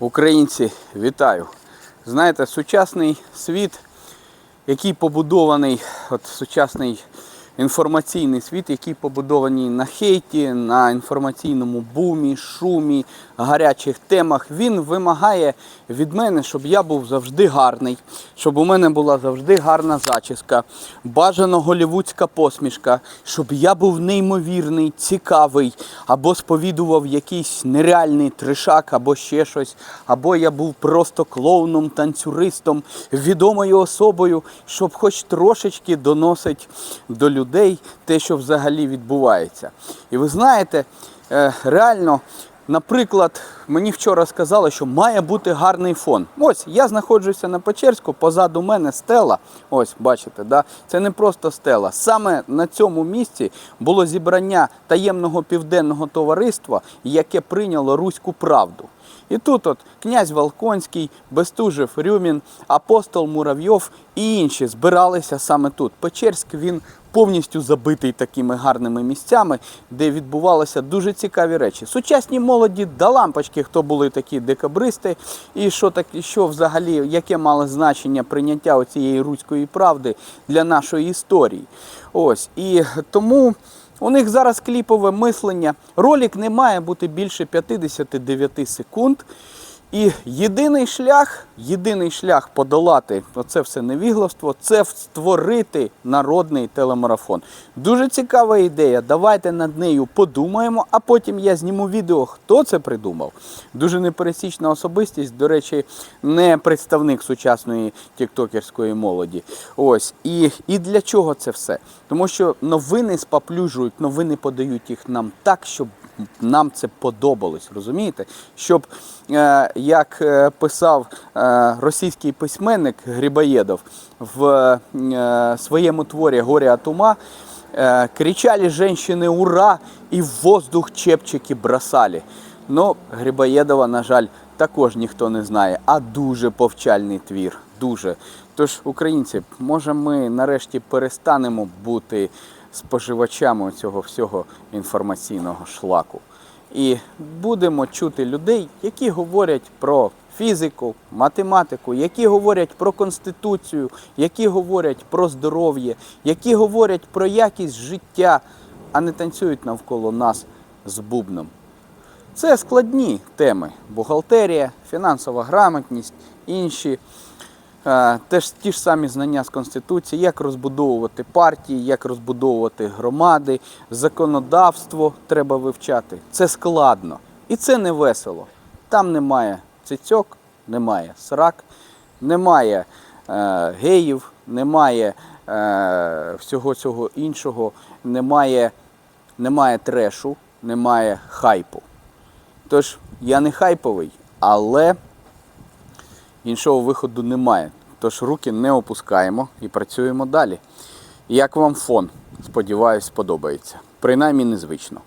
Українці, вітаю! Знаєте, сучасний світ, який побудований, от сучасний інформаційний світ, який побудований на хейті, на інформаційному бумі, шумі, гарячих темах, він вимагає від мене, щоб я був завжди гарний, щоб у мене була завжди гарна зачіска, бажано голівудська посмішка, щоб я був неймовірний, цікавий, або сповідував якийсь нереальний тришак, або ще щось, або я був просто клоуном, танцюристом, відомою особою, щоб хоч трошечки доносить до людей те, що взагалі відбувається. І ви знаєте, е, реально. Наприклад, мені вчора сказали, що має бути гарний фон. Ось я знаходжуся на Печерську, позаду мене стела. Ось, бачите, да? це не просто стела. Саме на цьому місці було зібрання таємного південного товариства, яке прийняло руську правду. І тут от князь Волконський, Бестужев, Рюмін, апостол Муравйов і інші збиралися саме тут. Печерськ він повністю забитий такими гарними місцями, де відбувалися дуже цікаві речі. Сучасній молоді до лампочки, хто були такі декабристи, і що так, що взагалі, яке мало значення прийняття цієї руської правди для нашої історії. Ось і тому. У них зараз кліпове мислення. Ролик не має бути більше 59 секунд. І єдиний шлях, єдиний шлях подолати оце все невігластво, це створити народний телемарафон. Дуже цікава ідея. Давайте над нею подумаємо, а потім я зніму відео, хто це придумав. Дуже непересічна особистість, до речі, не представник сучасної тіктокерської молоді. Ось і, і для чого це все? Тому що новини споплюжують, новини подають їх нам так, щоб нам це подобалось, розумієте? Щоб, е, як е, писав е, російський письменник Грибоєдов в своєму творі Горя от ума, кричали женщини «Ура!» і в воздух чепчики бросали. Ну, Грибоєдова, на жаль, також ніхто не знає, а дуже повчальний твір. Дуже. Тож, українці, може ми нарешті перестанемо бути споживачами цього всього інформаційного шлаку. І будемо чути людей, які говорять про фізику, математику, які говорять про конституцію, які говорять про здоров'я, які говорять про якість життя, а не танцюють навколо нас з бубном. Це складні теми: бухгалтерія, фінансова грамотність, інші. Е, Теж ті ж самі знання з Конституції, як розбудовувати партії, як розбудовувати громади, законодавство треба вивчати. Це складно. І це не весело. Там немає цицьок, немає срак, немає е, геїв, немає е, всього цього іншого, немає, немає трешу, немає хайпу. Тож я не хайповий, але іншого виходу немає. Тож руки не опускаємо і працюємо далі. Як вам фон? Сподіваюсь, сподобається. Принаймні незвично.